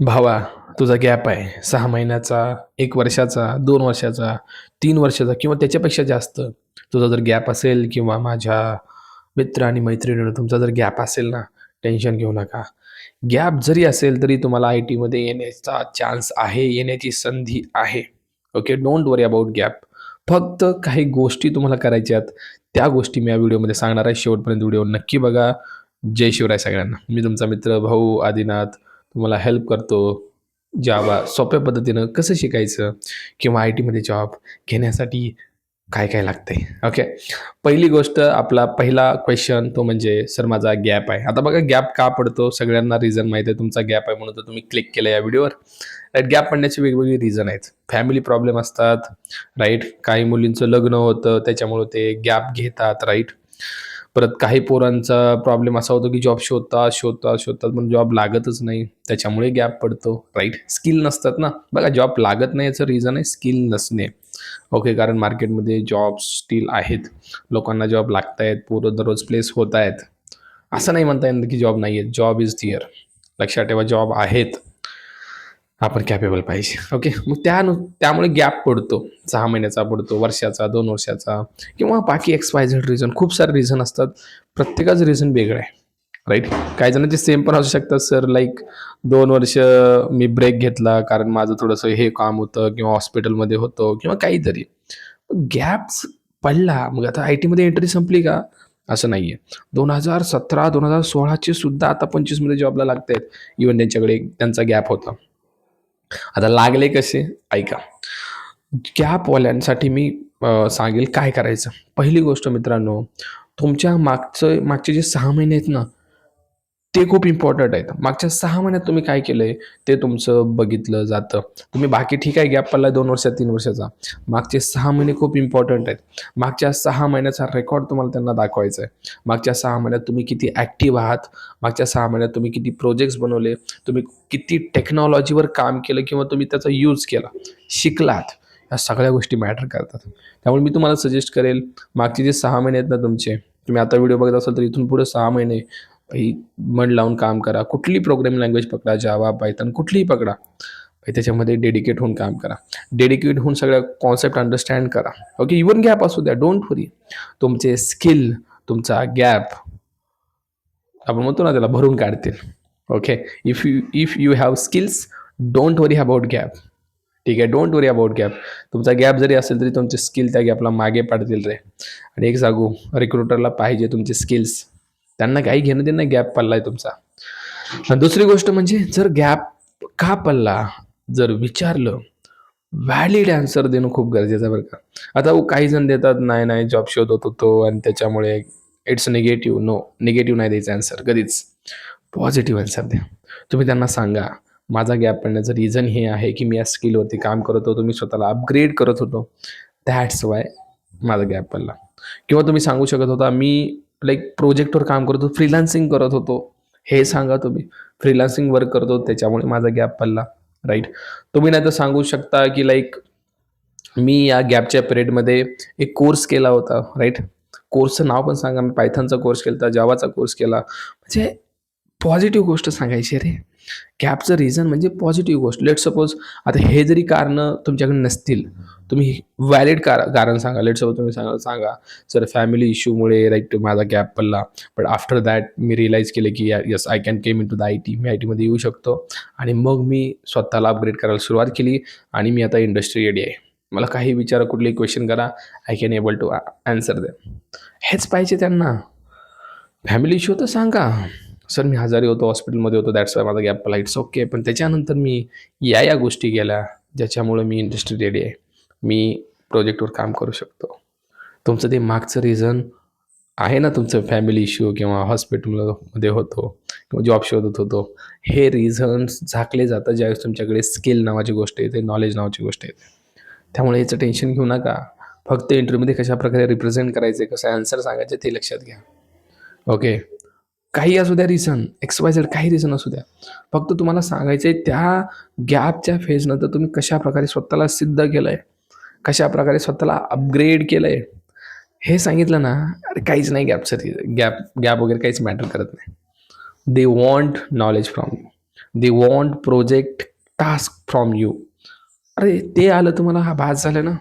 भावा तुझा गॅप आहे. सहा महिन्याचा एक वर्षाचा दोन वर्षाचा तीन वर्षाचा किंवा त्याच्यापेक्षा जास्त तुझा जर गॅप असेल किंवा माझ्या मित्र आणि मैत्रिणीनं तुमचा जर गॅप असेल ना टेन्शन घेऊ नका. गॅप जरी असेल तरी तुम्हाला आय टीमध्ये येण्याचा चान्स आहे येण्याची संधी आहे. Okay don't worry about gap फक्त काही गोष्टी तुम्हाला करायच्या आहेत त्या गोष्टी मी या व्हिडिओमध्ये सांगणार आहे. शेवटपर्यंत व्हिडिओ नक्की बघा. जय शिवराय सगळ्यांना. मी तुमचा मित्र भाऊ आदिनाथ तुम्हाला हेल्प करतो. जावा सोप्या पद्धतीनं कसं शिकायचं किंवा आय टीमध्ये जॉब घेण्यासाठी काय काय लागतंय. ओके पहिली गोष्ट आपला पहिला क्वेश्चन तो म्हणजे सर माझा गॅप आहे. आता बघा गॅप का पडतो? सगळ्यांना रिझन माहिती आहे तुमचा गॅप आहे म्हणून तर तुम्ही क्लिक केलं या व्हिडिओवर राईट गॅप पडण्याचे वेगवेगळे रिझन आहेत. फॅमिली प्रॉब्लेम असतात राईट काही मुलींचं लग्न होतं त्याच्यामुळं ते गॅप घेतात राईट परत काही पोरांचा प्रॉब्लेम असा होतो की जॉब शोधतात शोधतात शोधतात पण जॉब लागतच नाही. त्याच्यामुळे गॅप पडतो राईट स्किल नसतात ना. बघा जॉब लागत नाही याचं रिझन आहे स्किल नसणे. ओके कारण मार्केटमध्ये जॉब स्टील आहेत. लोकांना जॉब लागत आहेत पोरं दररोज प्लेस होत आहेत असं नाही म्हणता येणार की जॉब नाही आहेत जॉब इज थिअर लक्षात ठेवा जॉब आहेत. आपण कॅपेबल पाहिजे. ओके मग त्यानु त्यामुळे गॅप पडतो. सहा महिन्याचा पडतो वर्षाचा दोन वर्षाचा किंवा बाकी एक्स वाय झेड रिझन खूप सारे रिझन असतात. प्रत्येकाचं रिझन वेगळं आहे. राईट काही जणांचे सेम पण असू शकतात सर लाईक दोन वर्ष मी ब्रेक घेतला कारण माझं थोडंसं हे काम होतं किंवा हॉस्पिटलमध्ये होतं किंवा काहीतरी. गॅप्स पडला मग आता आय टीमध्ये एंट्री संपली का? असं नाही आहे दोन हजार सतरा दोन हजार सोळाचे सुद्धा आता पंचवीसमध्ये जॉबला लागत आहेत इवन त्यांच्याकडे त्यांचा गॅप होता. आता लागले कसे? ऐका. गॅपवाल्यांसाठी मी सांगेल काय करायचं. पहिली गोष्ट मित्रांनो तुमच्या मागचं मागचे जे सहा महिने आहेत ना ते खूप इम्पॉर्टंट आहेत. मागच्या सहा महिन्यात तुम्ही काय केलं आहे ते तुमचं बघितलं जातं. तुम्ही बाकी ठीक आहे गॅप पडला दोन वर्षात तीन वर्षाचा. मागचे सहा महिने खूप इम्पॉर्टंट आहेत. मागच्या सहा महिन्याचा रेकॉर्ड तुम्हाला त्यांना दाखवायचा आहे. मागच्या सहा महिन्यात तुम्ही किती ॲक्टिव्ह आहात? मागच्या सहा महिन्यात तुम्ही किती प्रोजेक्ट्स बनवले? तुम्ही किती टेक्नॉलॉजीवर काम केलं किंवा तुम्ही त्याचा यूज केला? शिकलात. या सगळ्या गोष्टी मॅटर करतात. त्यामुळे मी तुम्हाला सजेस्ट करेल मागचे जे सहा महिने आहेत ना तुमचे तुम्ही आता व्हिडिओ बघत असाल तर इथून पुढे सहा महिने मन लावून काम करा. कुठली प्रोग्रामिंग लँग्वेज पकडा जावा पायथन कुठलीही पकडा. त्याच्यामध्ये डेडिकेट होऊन काम करा. डेडिकेट होऊन सगळ्या कॉन्सेप्ट अंडरस्टँड करा. ओके इवन गॅप असू द्या. डोंट वरी तुमचे स्किल तुमचा गॅप आपण म्हणतो ना त्याला भरून काढतील. Okay if you if you have skills don't worry about gap ठीक आहे? डोंट वरी अबाउट गॅप तुमचा गॅप जरी असेल तरी तुमचे स्किल त्या गॅपला मागे पाडतील रे. आणि एक सांगू रिक्रुटरला पाहिजे तुमचे स्किल्स त्यांना काही घेणं देणं गॅप पडला आहे तुमचा दुसरी गोष्ट म्हणजे जर गॅप का पडला? जर विचारलं व्हॅलिड आन्सर देणं खूप गरजेचं आहे बरं का. आता काही जण देतात नाही नाही जॉब शोधत होतो आणि त्याच्यामुळे इट्स निगेटिव्ह नो निगेटिव्ह नाही द्यायचं आन्सर कधीच. पॉझिटिव्ह आन्सर द्या. तुम्ही त्यांना सांगा माझा गॅप पडण्याचं रिझन हे आहे की मी या स्किलवरती काम करत होतो मी स्वतःला अपग्रेड करत होतो. दॅट्स वाय माझा गॅप पडला. किंवा तुम्ही सांगू शकत होता मी लाईक प्रोजेक्टवर काम करत होतो फ्रीलान्सिंग करत होतो. हे सांगा तुम्ही. फ्रीलान्सिंग वर्क करतो त्याच्यामुळे माझा गॅप पडला राईट तुम्ही नाही तर सांगू शकता की लाईक मी या गॅपच्या पिरियडमध्ये एक कोर्स केला होता राईट कोर्सचं नाव पण सांगा मी पायथनचा कोर्स केला होता जावाचा कोर्स केला. म्हणजे पॉझिटिव्ह गोष्ट सांगायची रे. कॅबचं रिझन म्हणजे पॉझिटिव्ह गोष्ट. लेट सपोज आता हे जरी कारणं तुमच्याकडे नसतील तुम्ही व्हॅलिड कार कारण सांगा. लेट सपोज तुम्ही सांगा सांगा. सर फॅमिली इश्यूमुळे राईट माझा गॅप पडला. बट आफ्टर दॅट मी रिअलाईज केलं की yes I can came in to the I T me I टीमध्ये येऊ शकतो. आणि मग मी स्वतःला अपग्रेड करायला सुरुवात केली आणि मी आता इंडस्ट्री रेडी आहे. मला काही विचारा कुठली क्वेश्चन करा. I can able to answer दे हेच पाहिजे त्यांना. फॅमिली इश्यू तर सांगा. सर मी आजारी होतो हॉस्पिटलमध्ये होतो दॅट्स वाय माझा गॅप पडला इट्स ओके पण त्याच्यानंतर मी या या गोष्टी केल्या ज्याच्यामुळं मी इंडस्ट्री रेडी आहे. मी प्रोजेक्टवर काम करू शकतो. तुमचं ते मागचं रिझन आहे ना तुमचं फॅमिली इश्यू किंवा हॉस्पिटलमध्ये होतो किंवा जॉब शोधत होतो हे रिझन्स झाकले जातात ज्यावेळेस तुमच्याकडे स्किल नावाची गोष्ट येते नॉलेज नावाची गोष्ट येते. त्यामुळे याचं टेन्शन घेऊ नका. फक्त इंटरव्ह्यूमध्ये कशा प्रकारे रिप्रेझेंट करायचे कसं आन्सर सांगायचे ते लक्षात घ्या. ओके काही असू द्या रिझन एक्स वाय झेड काही रिझन असू द्या. फक्त तुम्हाला सांगायचं आहे त्या गॅपच्या फेजनंतर तुम्ही कशा प्रकारे स्वतःला सिद्ध केलं आहे कशा प्रकारे स्वतःला अपग्रेड केलं आहे हे सांगितलं ना अरे काहीच नाही गॅपचं गॅप गॅप वगैरे काहीच मॅटर करत नाही. They want knowledge from you they want project task from you अरे ते आलं तुम्हाला हा भास झालं ना.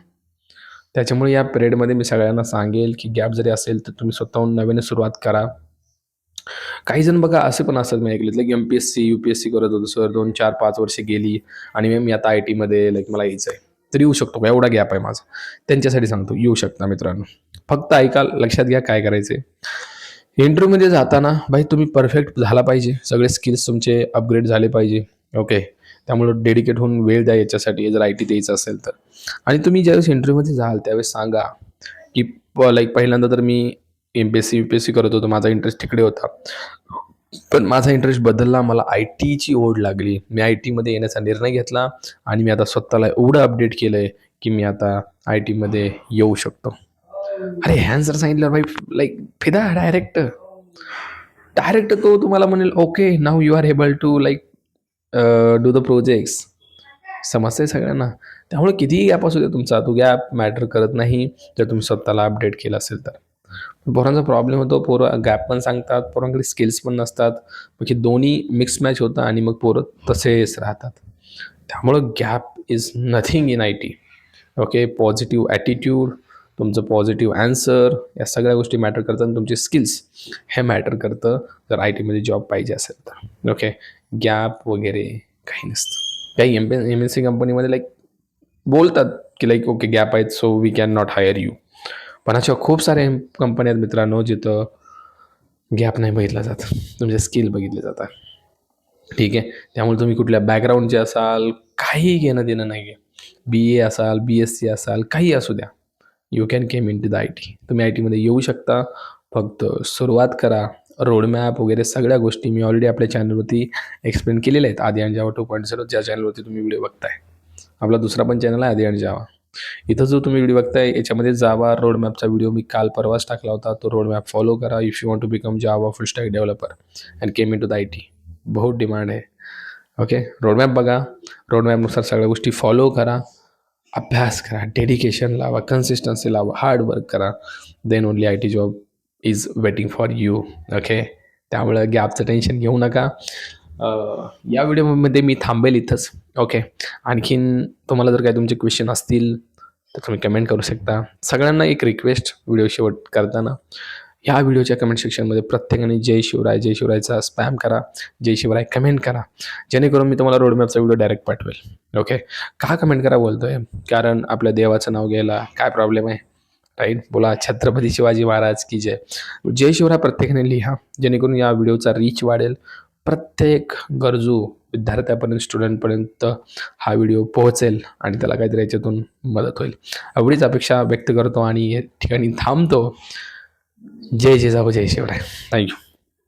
त्याच्यामुळे या पिरियडमध्ये मी सगळ्यांना सांगेल की गॅप जरी असेल तर तुम्ही स्वतःहून नव्याने सुरुवात करा. काही जण बघा असे पण असतात मी ऐकले like M P S C U P S C करत होतो सर दोन चार पाच वर्ष गेली आणि मग मी आता आय टीमध्ये लाईक मला यायचं आहे तर येऊ शकतो का? एवढा गॅप आहे माझा. त्यांच्यासाठी सांगतो येऊ शकता मित्रांनो. फक्त ऐका लक्षात घ्या काय करायचं आहे इंटरव्ह्यूमध्ये जाताना भाई तुम्ही परफेक्ट झाला पाहिजे. सगळे स्किल्स तुमचे अपग्रेड झाले पाहिजे. ओके त्यामुळं डेडिकेट होऊन वेळ द्या याच्यासाठी. जर आय टी द्यायचं असेल तर. आणि तुम्ही ज्यावेळेस इंटरव्ह्यूमध्ये जाल त्यावेळेस सांगा की लाईक पहिल्यांदा तर मी M P S C U P S C करत होतो माझा इंटरेस्ट तिकडे होता. पण माझा इंटरेस्ट बदलला मला आय टीची ओढ लागली. मी आय टीमध्ये येण्याचा निर्णय घेतला आणि मी आता स्वतःला एवढं अपडेट केलं आहे की मी आता आय टीमध्ये येऊ शकतो. अरे ह्यान जर सांगितलं भाई लाईक फिदा डायरेक्ट डायरेक्ट तो तुम्हाला म्हणेल okay now you are able to like do the projects समजतंय सगळ्यांना. त्यामुळे कितीही गॅप असू दे तुमचा तो गॅप मॅटर करत नाही. जर तुम्ही स्वतःला अपडेट केला असेल तर. पोरांचा प्रॉब्लेम होतो. पोरं गॅप पण सांगतात पोरांकडे स्किल्स पण नसतात. मग हे दोन्ही मिक्स मॅच होतं आणि मग पोरं तसेच राहतात. त्यामुळं gap is nothing in I T okay positive attitude तुमचं पॉझिटिव्ह ॲन्सर या सगळ्या गोष्टी मॅटर करतात आणि तुमचे स्किल्स हे मॅटर करतं. जर आय टीमध्ये जॉब पाहिजे असेल तर. ओके गॅप वगैरे काही नसतं. काही एम एम एन सी कंपनीमध्ये लाईक बोलतात की लाईक ओके गॅप आहेत so we can not hire you पण अशा खूप साऱ्या कंपन्या आहेत मित्रांनो जिथं गॅप नाही बघितला जात. म्हणजे तुमचे स्किल बघितले जातात. ठीक आहे? त्यामुळे तुम्ही कुठल्या बॅकग्राऊंडचे असाल काही घेणं देणं नाही आहे बी ए असाल बी एस सी असाल काही असू द्या. You can came in to the I T तुम्ही आय टीमध्ये येऊ शकता. फक्त सुरुवात करा. रोडमॅप वगैरे सगळ्या गोष्टी मी ऑलरेडी आपल्या चॅनलवरती एक्सप्लेन केलेल्या आहेत. आधी आणि जावा टू पॉईंट झिरो ज्या चॅनलवरती तुम्ही व्हिडिओ बघताय. आपला दुसरा पण चॅनल आहे आधी आणि जावा इथं जो तुम्ही व्हिडिओ बघताय याच्यामध्ये जावा रोडमॅपचा व्हिडिओ मी काल परवाच टाकला होता. तो रोडमॅप फॉलो करा if you want to become Java full stack developer and came in to the I T बहुत डिमांड आहे. ओके रोडमॅप बघा. रोडमॅपनुसार सगळ्या गोष्टी फॉलो करा. अभ्यास करा. डेडिकेशन लावा. कन्सिस्टन्सी लावा. हार्ड वर्क करा. Then only I T job is waiting for you okay त्यामुळं गॅपचं टेन्शन घेऊ नका. या व्हिडिओमध्ये मी थांबेल इथंच. ओके? आणखीन तुम्हाला जर काही तुमचे क्वेश्चन असतील तर तुम्ही कमेंट करू शकता. सगळ्यांना एक रिक्वेस्ट व्हिडिओ शेवट करताना. ह्या व्हिडिओच्या कमेंट सेक्शनमध्ये प्रत्येकाने जय शिवराय जय शिवरायचा स्पॅम करा. जय शिवराय कमेंट करा. जेणेकरून मी तुम्हाला रोडमॅपचा व्हिडिओ डायरेक्ट पाठवेल. ओके? का कमेंट करा बोलतोय? कारण आपल्या देवाचं नाव घ्यायला काय प्रॉब्लेम आहे? राईट बोला छत्रपती शिवाजी महाराज की जय. जय शिवराय प्रत्येकाने लिहा. जेणेकरून या व्हिडिओचा रीच वाढेल. प्रत्येक गरजू विद्यार्थ्यापर्यंत स्टुडंटपर्यंत हा व्हिडिओ पोहोचेल आणि त्याला काहीतरी याच्यातून मदत होईल. एवढीच अपेक्षा व्यक्त करतो आणि या ठिकाणी थांबतो. जय जिजाऊ जय शिवराय. Thank you